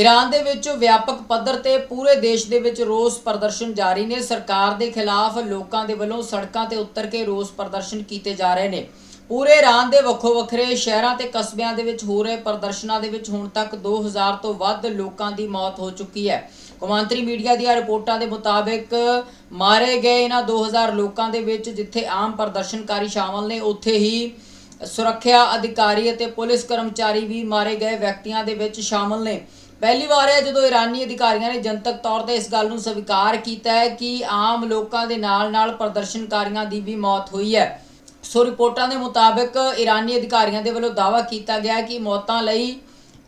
Iran ਦੇ ਵਿੱਚ ਵਿਆਪਕ ਪੱਧਰ ਤੇ ਪੂਰੇ ਦੇਸ਼ ਦੇ ਵਿੱਚ ਰੋਸ ਪ੍ਰਦਰਸ਼ਨ ਜਾਰੀ ਨੇ। ਸਰਕਾਰ ਦੇ ਖਿਲਾਫ ਲੋਕਾਂ ਦੇ ਵੱਲੋਂ ਸੜਕਾਂ ਤੇ ਉਤਰ ਕੇ ਰੋਸ ਪ੍ਰਦਰਸ਼ਨ ਕੀਤੇ ਜਾ ਰਹੇ ਨੇ। ਪੂਰੇ ਈਰਾਨ ਦੇ ਵੱਖੋ ਵੱਖਰੇ ਸ਼ਹਿਰਾਂ ਤੇ ਕਸਬਿਆਂ ਦੇ ਵਿੱਚ ਹੋ ਰਹੇ ਪ੍ਰਦਰਸ਼ਨਾਂ ਦੇ ਵਿੱਚ ਹੁਣ ਤੱਕ 2000 ਤੋਂ ਵੱਧ ਲੋਕਾਂ ਦੀ ਮੌਤ ਹੋ ਚੁੱਕੀ ਹੈ। ਕੌਮਾਂਤਰੀ ਮੀਡੀਆ ਦੀਆਂ ਰਿਪੋਰਟਾਂ ਦੇ ਮੁਤਾਬਕ ਮਾਰੇ ਗਏ ਇਹਨਾਂ 2000 ਲੋਕਾਂ ਦੇ ਵਿੱਚ ਜਿੱਥੇ ਆਮ ਪ੍ਰਦਰਸ਼ਨਕਾਰੀ ਸ਼ਾਮਲ ਨੇ, ਉੱਥੇ ਹੀ ਸੁਰੱਖਿਆ ਅਧਿਕਾਰੀ ਅਤੇ ਪੁਲਿਸ ਕਰਮਚਾਰੀ ਵੀ ਮਾਰੇ ਗਏ ਵਿਅਕਤੀਆਂ ਦੇ ਵਿੱਚ ਸ਼ਾਮਲ ਨੇ। ਪਹਿਲੀ ਵਾਰ ਹੈ ਜਦੋਂ ਇਰਾਨੀ ਅਧਿਕਾਰੀਆਂ ਨੇ ਜਨਤਕ ਤੌਰ ਤੇ ਇਸ ਗੱਲ ਨੂੰ ਸਵੀਕਾਰ ਕੀਤਾ ਹੈ ਕਿ ਆਮ ਲੋਕਾਂ ਦੇ ਨਾਲ-ਨਾਲ ਪ੍ਰਦਰਸ਼ਨਕਾਰੀਆਂ ਦੀ ਵੀ ਮੌਤ ਹੋਈ ਹੈ। ਸੋ ਰਿਪੋਰਟਾਂ ਦੇ ਮੁਤਾਬਕ ਇਰਾਨੀ ਅਧਿਕਾਰੀਆਂ ਦੇ ਵੱਲੋਂ ਦਾਅਵਾ ਕੀਤਾ ਗਿਆ ਕਿ ਮੌਤਾਂ ਲਈ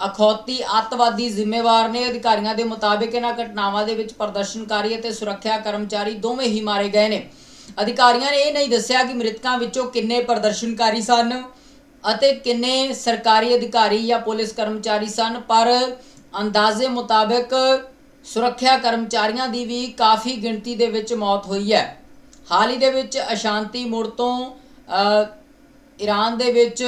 ਅਖੌਤੀ ਅੱਤਵਾਦੀ ਜ਼ਿੰਮੇਵਾਰ ਨੇ। ਅਧਿਕਾਰੀਆਂ ਦੇ ਮੁਤਾਬਕ ਇਹਨਾਂ ਘਟਨਾਵਾਂ ਦੇ ਵਿੱਚ ਪ੍ਰਦਰਸ਼ਨਕਾਰੀ ਅਤੇ ਸੁਰੱਖਿਆ ਕਰਮਚਾਰੀ ਦੋਵੇਂ ਹੀ ਮਾਰੇ ਗਏ ਨੇ। ਅਧਿਕਾਰੀਆਂ ਨੇ ਇਹ ਨਹੀਂ ਦੱਸਿਆ ਕਿ ਮ੍ਰਿਤਕਾਂ ਵਿੱਚੋਂ ਕਿੰਨੇ ਪ੍ਰਦਰਸ਼ਨਕਾਰੀ ਸਨ ਅਤੇ ਕਿੰਨੇ ਸਰਕਾਰੀ ਅਧਿਕਾਰੀ ਜਾਂ ਪੁਲਿਸ ਕਰਮਚਾਰੀ ਸਨ, ਪਰ ਅੰਦਾਜ਼ੇ ਮੁਤਾਬਕ ਸੁਰੱਖਿਆ ਕਰਮਚਾਰੀਆਂ ਦੀ ਵੀ ਕਾਫੀ ਗਿਣਤੀ ਦੇ ਵਿੱਚ ਮੌਤ ਹੋਈ ਹੈ। ਹਾਲ ਹੀ ਦੇ ਵਿੱਚ ਅਸ਼ਾਂਤੀ ਮੁੜ ਤੋਂ ਈਰਾਨ ਦੇ ਵਿੱਚ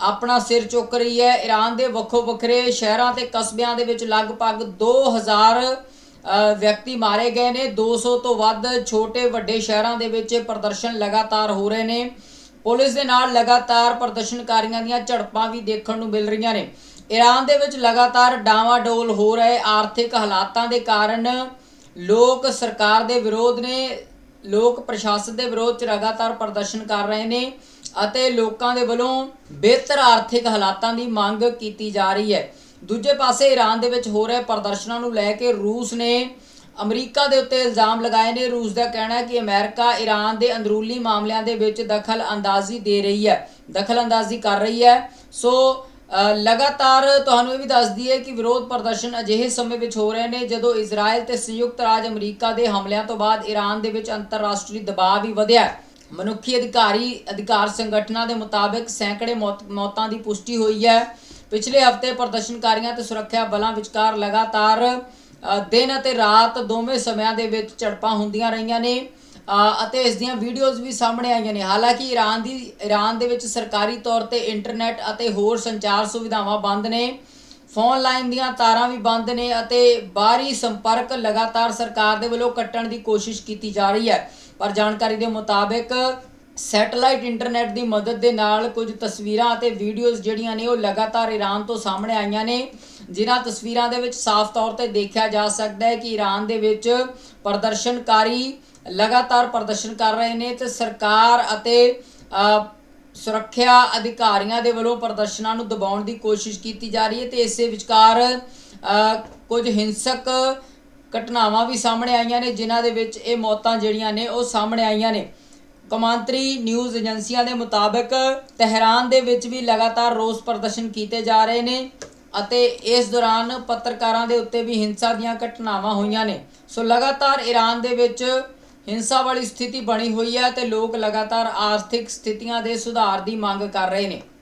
ਆਪਣਾ ਸਿਰ ਚੁੱਕ ਰਹੀ ਹੈ। ਈਰਾਨ ਦੇ ਵੱਖੋ ਵੱਖਰੇ ਸ਼ਹਿਰਾਂ ਤੇ ਕਸਬਿਆਂ ਦੇ ਵਿੱਚ ਲਗਭਗ 2000 ਅ, ਵਿਅਕਤੀ ਮਾਰੇ ਗਏ ਨੇ। 200 ਤੋਂ ਵੱਧ ਛੋਟੇ ਵੱਡੇ ਸ਼ਹਿਰਾਂ ਦੇ ਵਿੱਚ ਪ੍ਰਦਰਸ਼ਨ ਲਗਾਤਾਰ ਹੋ ਰਹੇ ਨੇ। ਪੁਲਿਸ ਦੇ ਨਾਲ ਲਗਾਤਾਰ ਪ੍ਰਦਰਸ਼ਨਕਾਰੀਆਂ ਦੀਆਂ ਝੜਪਾਂ ਵੀ ਦੇਖਣ ਨੂੰ ਮਿਲ ਰਹੀਆਂ ਨੇ। ਈਰਾਨ ਦੇ ਵਿੱਚ ਲਗਾਤਾਰ ਡਾਵਾਡੋਲ ਹੋ ਰਹੇ ਆਰਥਿਕ ਹਾਲਾਤਾਂ ਦੇ ਕਾਰਨ ਲੋਕ ਸਰਕਾਰ ਦੇ ਵਿਰੋਧ ਨੇ, ਲੋਕ ਪ੍ਰਸ਼ਾਸਨ ਦੇ ਵਿਰੋਧ ਚ ਲਗਾਤਾਰ ਪ੍ਰਦਰਸ਼ਨ ਕਰ ਰਹੇ ਨੇ ਅਤੇ ਲੋਕਾਂ ਦੇ ਵੱਲੋਂ ਬਿਹਤਰ ਆਰਥਿਕ ਹਾਲਾਤਾਂ ਦੀ ਮੰਗ ਕੀਤੀ ਜਾ ਰਹੀ ਹੈ। ਦੂਜੇ ਪਾਸੇ ਈਰਾਨ ਦੇ ਵਿੱਚ ਹੋ ਰਹੇ ਪ੍ਰਦਰਸ਼ਨਾਂ ਨੂੰ ਲੈ ਕੇ ਰੂਸ ਨੇ ਅਮਰੀਕਾ ਦੇ ਉੱਤੇ ਇਲਜ਼ਾਮ ਲਗਾਏ ਨੇ। ਰੂਸ ਦਾ ਕਹਿਣਾ ਹੈ ਕਿ ਅਮਰੀਕਾ ਈਰਾਨ ਦੇ ਅੰਦਰੂਨੀ ਮਾਮਲਿਆਂ ਦੇ ਵਿੱਚ ਦਖਲ ਅੰਦਾਜ਼ੀ ਦੇ ਰਹੀ ਹੈ, ਦਖਲ ਅੰਦਾਜ਼ੀ ਕਰ ਰਹੀ ਹੈ। ਸੋ ਲਗਾਤਾਰ ਤੁਹਾਨੂੰ ਇਹ ਵੀ ਦੱਸ ਦਈਏ ਕਿ ਵਿਰੋਧ ਪ੍ਰਦਰਸ਼ਨ ਅਜਿਹੇ ਸਮੇਂ ਵਿੱਚ ਹੋ ਰਹੇ ਨੇ ਜਦੋਂ ਇਜ਼ਰਾਈਲ ਤੇ ਸੰਯੁਕਤ ਰਾਜ ਅਮਰੀਕਾ ਦੇ ਹਮਲਿਆਂ ਤੋਂ ਬਾਅਦ ਈਰਾਨ ਦੇ ਵਿੱਚ ਅੰਤਰਰਾਸ਼ਟਰੀ ਦਬਾਅ ਵੀ ਵਧਿਆ ਮਨੁੱਖੀ ਅਧਿਕਾਰੀ, ਅਧਿਕਾਰ ਸੰਗਠਨਾਂ ਦੇ ਮੁਤਾਬਕ ਸੈਂਕੜੇ ਮੌਤ- ਮੌਤਾਂ ਦੀ ਪੁਸ਼ਟੀ ਹੋਈ ਹੈ। ਪਿਛਲੇ ਹਫ਼ਤੇ ਪ੍ਰਦਰਸ਼ਨਕਾਰੀਆਂ ਤੇ ਸੁਰੱਖਿਆ ਬਲਾਂ ਵਿਚਕਾਰ ਲਗਾਤਾਰ ਦਿਨ ਅਤੇ ਰਾਤ ਦੋਵੇਂ ਸਮਿਆਂ ਦੇ ਵਿੱਚ ਝੜਪਾਂ ਹੁੰਦੀਆਂ ਰਹੀਆਂ ਨੇ। ਅਤੇ ਇਸ ਦੀਆਂ ਵੀਡੀਓਜ਼ ਵੀ ਸਾਹਮਣੇ ਆਈਆਂ ਨੇ। ਹਾਲਾਂਕਿ ਈਰਾਨ ਦੀ ਈਰਾਨ ਦੇ ਵਿੱਚ ਸਰਕਾਰੀ ਤੌਰ ਤੇ ਇੰਟਰਨੈਟ ਅਤੇ ਹੋਰ ਸੰਚਾਰ ਸੁਵਿਧਾਵਾਂ ਬੰਦ ਨੇ। ਫੋਨ ਲਾਈਨ ਦੀਆਂ ਤਾਰਾਂ ਵੀ ਬੰਦ ਨੇ ਅਤੇ ਬਾਹਰੀ ਸੰਪਰਕ ਲਗਾਤਾਰ ਸਰਕਾਰ ਦੇ ਵੱਲੋਂ ਕੱਟਣ ਦੀ ਕੋਸ਼ਿਸ਼ ਕੀਤੀ ਜਾ ਰਹੀ ਹੈ। ਪਰ ਜਾਣਕਾਰੀ ਦੇ ਮੁਤਾਬਕ ਸੈਟੇਲਾਈਟ ਇੰਟਰਨੈਟ ਦੀ ਮਦਦ ਦੇ ਨਾਲ ਕੁਝ ਤਸਵੀਰਾਂ ਅਤੇ ਵੀਡੀਓਜ਼ ਜਿਹੜੀਆਂ ਨੇ ਉਹ ਲਗਾਤਾਰ ਈਰਾਨ ਤੋਂ ਸਾਹਮਣੇ ਆਈਆਂ ਨੇ। ਜਿਨ੍ਹਾਂ ਤਸਵੀਰਾਂ ਦੇ ਵਿੱਚ ਸਾਫ਼ ਤੌਰ ਤੇ ਦੇਖਿਆ ਜਾ ਸਕਦਾ ਹੈ ਕਿ ਈਰਾਨ ਦੇ ਵਿੱਚ ਪ੍ਰਦਰਸ਼ਨਕਾਰੀ ਲਗਾਤਾਰ ਪ੍ਰਦਰਸ਼ਨ ਕਰ ਰਹੇ ਨੇ ਤੇ ਸਰਕਾਰ ਅਤੇ ਸੁਰੱਖਿਆ ਅਧਿਕਾਰੀਆਂ ਦੇ ਵੱਲੋਂ ਪ੍ਰਦਰਸ਼ਨਾਂ ਨੂੰ ਦਬਾਉਣ ਦੀ ਕੋਸ਼ਿਸ਼ ਕੀਤੀ ਜਾ ਰਹੀ ਹੈ ਤੇ ਇਸੇ ਵਿਚਕਾਰ ਕੁਝ ਹਿੰਸਕ ਘਟਨਾਵਾਂ ਵੀ ਸਾਹਮਣੇ ਆਈਆਂ ਨੇ, ਜਿਨ੍ਹਾਂ ਦੇ ਵਿੱਚ ਇਹ ਮੌਤਾਂ ਜਿਹੜੀਆਂ ਨੇ ਉਹ ਸਾਹਮਣੇ ਆਈਆਂ ਨੇ। ਕੌਮਾਂਤਰੀ ਨਿਊਜ਼ ਏਜੰਸੀਆਂ ਦੇ ਮੁਤਾਬਕ ਤਹਿਰਾਨ ਦੇ ਵਿੱਚ ਵੀ ਲਗਾਤਾਰ ਰੋਸ ਪ੍ਰਦਰਸ਼ਨ ਕੀਤੇ ਜਾ ਰਹੇ ਨੇ। ਅਤੇ ਇਸ ਦੌਰਾਨ ਪੱਤਰਕਾਰਾਂ ਦੇ ਉੱਤੇ ਵੀ ਹਿੰਸਾ ਦੀਆਂ ਘਟਨਾਵਾਂ ਹੋਈਆਂ ਨੇ। ਸੋ ਲਗਾਤਾਰ ਈਰਾਨ ਦੇ ਵਿੱਚ ਹਿੰਸਾ ਵਾਲੀ ਸਥਿਤੀ ਬਣੀ ਹੋਈ ਹੈ ਤੇ ਲੋਕ ਲਗਾਤਾਰ ਆਰਥਿਕ ਸਥਿਤੀਆਂ ਦੇ ਸੁਧਾਰ ਦੀ ਮੰਗ ਕਰ ਰਹੇ ਨੇ।